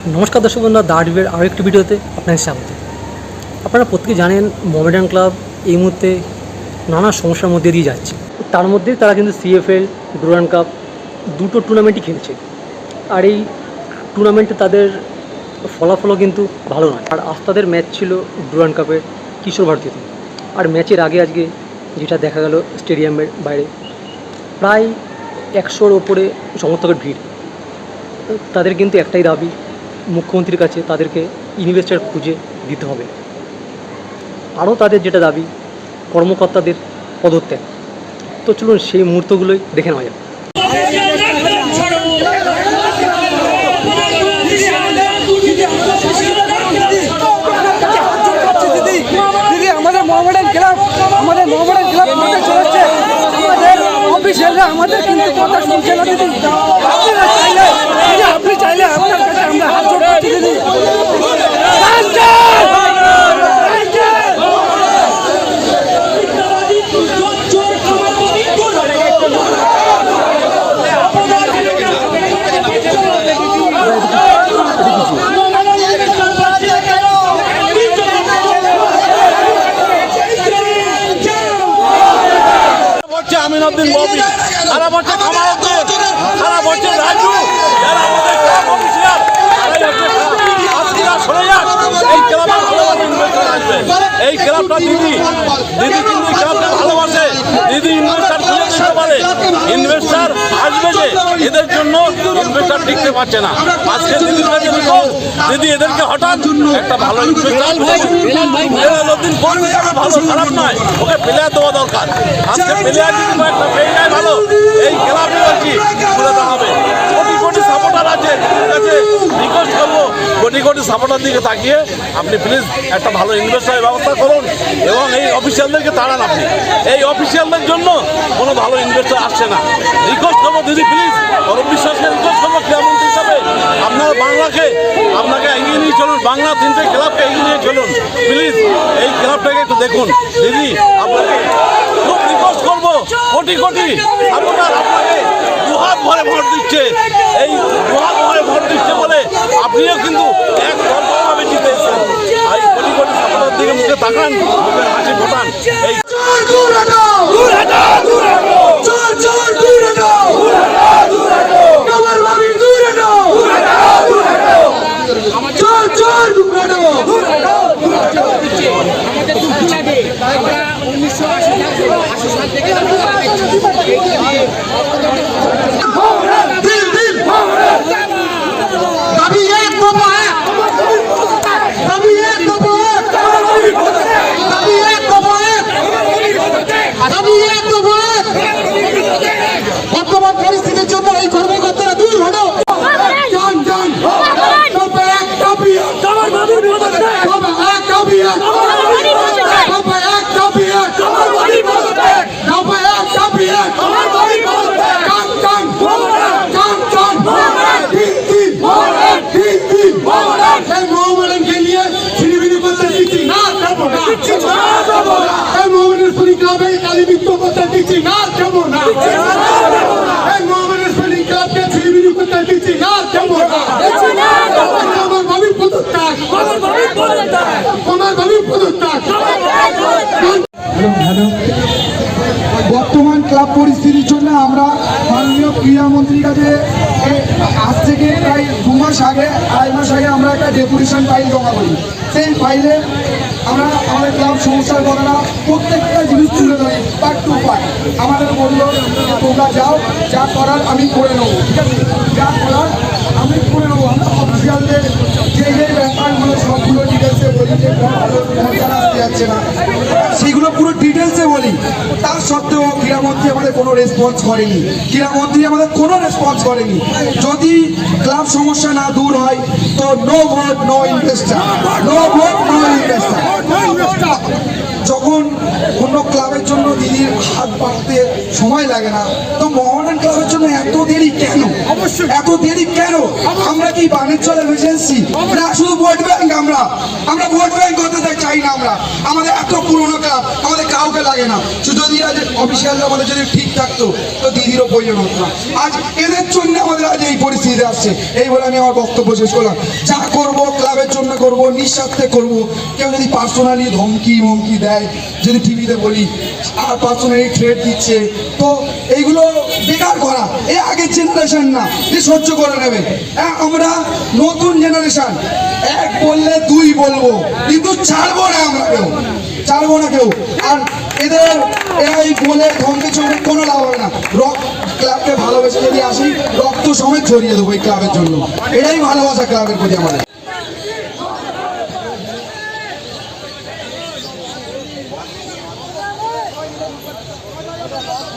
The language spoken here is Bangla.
নমস্কার দর্শক বন্ধুরা, দা ডিবের আরও একটি ভিডিওতে আপনাদের স্বাগত। আপনারা প্রত্যেকে জানেন মোহামেডান ক্লাব এই মুহূর্তে নানা সমস্যার মধ্যে দিয়ে যাচ্ছে। তার মধ্যে তারা কিন্তু সিএফএল ডুরান কাপ দুটো টুর্নামেন্টই খেলছে। আর এই টুর্নামেন্টে তাদের ফলাফলও কিন্তু ভালো নয়। আর আজ তাদের ম্যাচ ছিল ডুরান কাপের কিশোর ভারতীতে আর ম্যাচের আগে আজকে যেটা দেখা গেল স্টেডিয়ামের বাইরে, প্রায় একশোর ওপরে সমর্থকের ভিড়। তাদের কিন্তু একটাই দাবি মুখ্যমন্ত্রীর কাছে তাদেরকে ইনভেস্টার খুঁজে দিতে হবে। আরও তাদের যেটা দাবি, কর্মকর্তাদের পদত্যাগ। তো চলুন সেই মুহূর্তগুলোই দেখে নেওয়া যাক। আমাদের কিন্তু কথা শুনছে না, দিদি আপনি চাইলে আপনার কাছে আমরা হাত জোড় করছি দিদি হচ্ছে আমিনুদ্দিন ববি খারাপ হচ্ছে কামালউদ্দিন খারাপ হচ্ছে রাজু যারা আমাদের ক্লাব অফিসিয়াল তারাই হচ্ছে খারাপ। আজকেরা সরে যাক এই ক্লাবে ভালোভাবে ইনভেস্টার আসবে এই ক্লাবটা দিদি দিদি কিন্তু এই ক্লাবটা ভালোবাসে। দিদি ইনভেস্টার খুঁজে দিতে পারে। ইনভেস্টার আসবে যে, এদের জন্য ইনভেস্টার টিকতে পারছে না। আজকে দিদির কাছে দিদি এদেরকে হঠাৎ একটা ভালো ইনভেস্টার দিন ভালো, খারাপ নয়। ওকে প্লেয়ার দেওয়া দরকার। আজকে প্লেয়ার যদি কয়েকটা পেয়ে যায় ভালো, এই ক্লাবে বলছি করে দেওয়া হবে। কোটি কোটি সাপোর্টার আছে রিকোয়েস্ট করব। কোটি সাপোর্টার দিকে তাকিয়ে আপনি প্লিজ একটা ভালো ইনভেস্টারের ব্যবস্থা করুন এবং এই অফিসিয়ালদেরকে তাড়ান আপনি। এই অফিসিয়ালদের জন্য কোনো ভালো ইনভেস্টার আসছে না। রিকোয়েস্ট করব, দিদি প্লিজ অরূপ বিশ্বাসকে রিকোয়েস্ট করব ক্রীড়ামন্ত্রী হিসাবে। আপনারা বাংলাকে, আপনাকে এগিয়ে নিয়ে চলুন, বাংলা তিনটে ক্লাবকে এগিয়ে নিয়ে চলুন। প্লিজ এই ক্লাবটাকে একটু দেখুন। দিদি, আপনাকে খুব রিকোয়েস্ট করব। কোটি কোটি, আপনার আপনাকে দুহাত ভরে ভোট দিচ্ছে। এই দুহাত ভরে ভোট আপনিও কিন্তু এক ভাবে জিতে এসেছেন আর এই কোটি কোটি দিকে মুখে তাকান হাসি ফোটান এই अभी বর্তমান ক্লাব পরিস্থিতির জন্য আমরা মাননীয় ক্রীড়ামন্ত্রীর কাছে আজ থেকে প্রায় দু মাস আগে, আড়াই মাস আগে আমরা একটা ডেপুটেশন ফাইল জমা করি। সেই ফাইলে আমরা আমাদের ক্লাব সমস্যার কথাটা প্রত্যেকটা জিনিস তুলে ধরি পার্ট টু পার্ট আমাদের বলল তোমরা যাও, যা করার আমি করে নেব। ঠিক আছে যা করার আমি করে নেব আমরা অফিসিয়ালদের যে যে সেগুলো পুরো ডিটেলসে বলি। তার সত্ত্বেও ক্রীড়ামন্ত্রী আমাদের কোনো রেসপন্স করেনি। ক্রীড়ামন্ত্রী আমাদের কোনো রেসপন্স করেনি। যদি ক্লাব সমস্যা না দূর হয়, তো no vote no investor no vote no investor যখন অন্য ক্লাবের জন্য দিদির হাত বাড়তে সময় লাগে না, তো মোহামেডান ক্লাবের জন্য এত দেরি কেন অবশ্যই এত দেরি কেন? আমরা কি বাণিজ্য এজেন্সি না শুধু ভোট ব্যাংক আমরা। আমরা ভোট ব্যাংক করতে চাই- না আমরা। আমাদের এত পুরনো ক্লাব আমাদের কাউকে লাগে না। যদি আজ অফিসিয়াল আমাদের যদি ঠিক থাকতো তো দিদিরও প্রয়োজন হতো না। আজ এদের জন্য আমাদের আজ এই পরিস্থিতি আসছে। এই বলে আমি আমার বক্তব্য শেষ করলাম। যা করব ক্লাবের জন্য করব, নিঃস্বার্থে করব। কেউ যদি পার্সোনালি ধমকি, মমকি দেয়, যদি টিভিতে বলি, আর পার্সোনালি থ্রেট দিচ্ছে। তো এইগুলো বেকার করা, এ আগের জেনারেশন না যে সহ্য করে নেবে। আমরা নতুন জেনারেশন এক বললে দুই বলব, কিন্তু ছাড়বো না আমরা কেউ, ছাড়বো না কেউ। আর এদের এই বলে ধমকে চমকে কোনো লাভ হবে না। রক, ক্লাবকে ভালোবেসে যদি আসি, রক্ত সমেত ছড়িয়ে দেবো এই ক্লাবের জন্য। এটাই ভালোবাসা ক্লাবের প্রতি আমাদের।